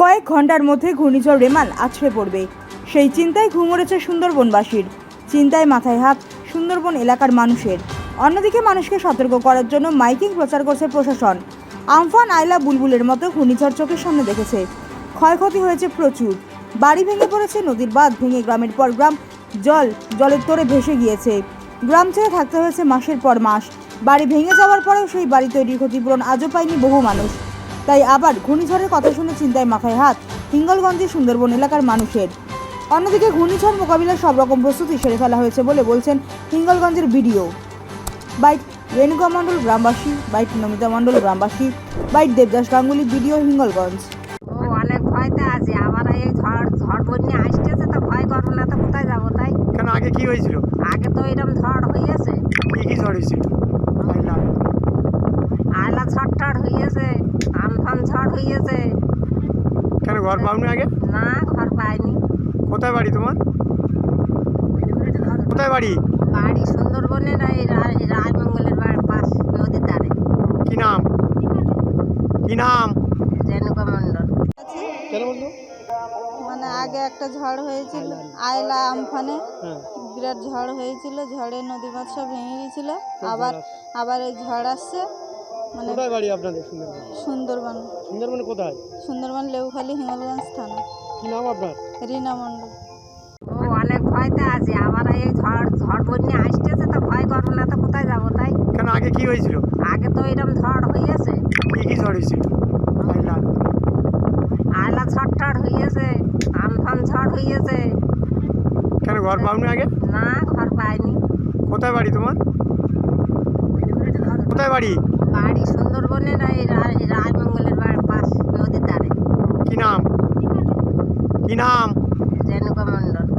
কয়েক ঘণ্টার মধ্যে ঘূর্ণিঝড় রেমাল আছড়ে পড়বে। সেই চিন্তায় ঘুমড়েছে সুন্দরবনবাসীর। চিন্তায় মাথায় হাত সুন্দরবন এলাকার মানুষের। অন্যদিকে মানুষকে সতর্ক করার জন্য মাইকিং প্রচার করছে প্রশাসন। আমফান আয়লা বুলবুলের মতো ঘূর্ণিঝড় চোখের সামনে দেখেছে। ক্ষয়ক্ষতি হয়েছে প্রচুর। বাড়ি ভেঙে পড়েছে নদীর বাঁধ ভেঙে গ্রামের পর গ্রাম জল, জলের তোরে ভেসে গিয়েছে। গ্রাম ছেড়ে থাকতে হয়েছে মাসের পর মাস। বাড়ি ভেঙে যাওয়ার পরেও সেই বাড়ি তৈরির ক্ষতিপূরণ আজও পায়নি বহু মানুষ। তাই আবার ঘূর্ণিঝড়ের কথা শুনে চিন্তায় মাথায় হাত হিঙ্গলগঞ্জের সুন্দরবন এলাকার মানুষের। অন্যদিকে ঘূর্ণিঝড় মোকাবিলার সব রকম প্রস্তুতি সেরে ফেলা হয়েছে বলে বলছেন হিঙ্গলগঞ্জের বিডিও। বাইট রেণুকা মণ্ডল গ্রামবাসী। বাইট নমিতা মণ্ডল গ্রামবাসী। Byte Debdas Ganguly BDO Hingalganj. ও অনেক ভয়তে আছি। আবার এই ঝড় ঝড় বন্যা আসতেছে তো ভয় করব না তো কোথায় যাব তাই? কেন আগে কি হয়েছিল? আগে তো এরকম ঝড় হইয়াছে কি কি ঝড় হয়েছিল আইলা। আয়লা ঝড় টড় হইয়াছে আমফান ঝড় হইয়াছে কেন ঘর পাওনি আগে? না ঘর পাইনি। কোথায় বাড়ি তোমার? কোথায় বাড়ি? বাড়ি সুন্দরবনের এই রায়মঙ্গলের পাশ নদীর ধারে। কি নাম? কি নাম? রেণুকা মণ্ডল। মানে আগে একটা ঝড় হয়েছিল আয়লা আমফানে। হ্যাঁ। বিরাট ঝড় হয়েছিল ঝড়ে নদী বাঁধ সব ভেঙে গেছিল আবার আবার এই ঝড় আসছে। মানে কোথায় বাড়ি আপনাদের সুন্দরবন? সুন্দরবন। সুন্দরবনে কোথায়? সুন্দরবন লেউখালী হিঙ্গলগঞ্জ থানা। কি নাম আপনার? রিনা মণ্ডল। ও অনেক ভয়তে আছি। আবার এই ঝড় ঝড় বন্যা আসতেছে তো ভয় করব না তো কোথায় যাব তাই? কেন আগে কি হয়েছিল? আগে তো এরকম ঝড় হইয়াছে। কি কি ঝড় হয়েছিল আইলা। আয়লা ঝড় টড় হইয়াছে আমফান ঝড় হইয়াছে। কেন ঘর পাওনি আগে? না ঘর পাইনি। কোথায় বাড়ি তোমার? কোথায় বাড়ি? বাড়ি সুন্দরবনের রায়মঙ্গলের পাশ নদীর ধারে। কি নাম? কি নাম? রেণুকা মণ্ডল।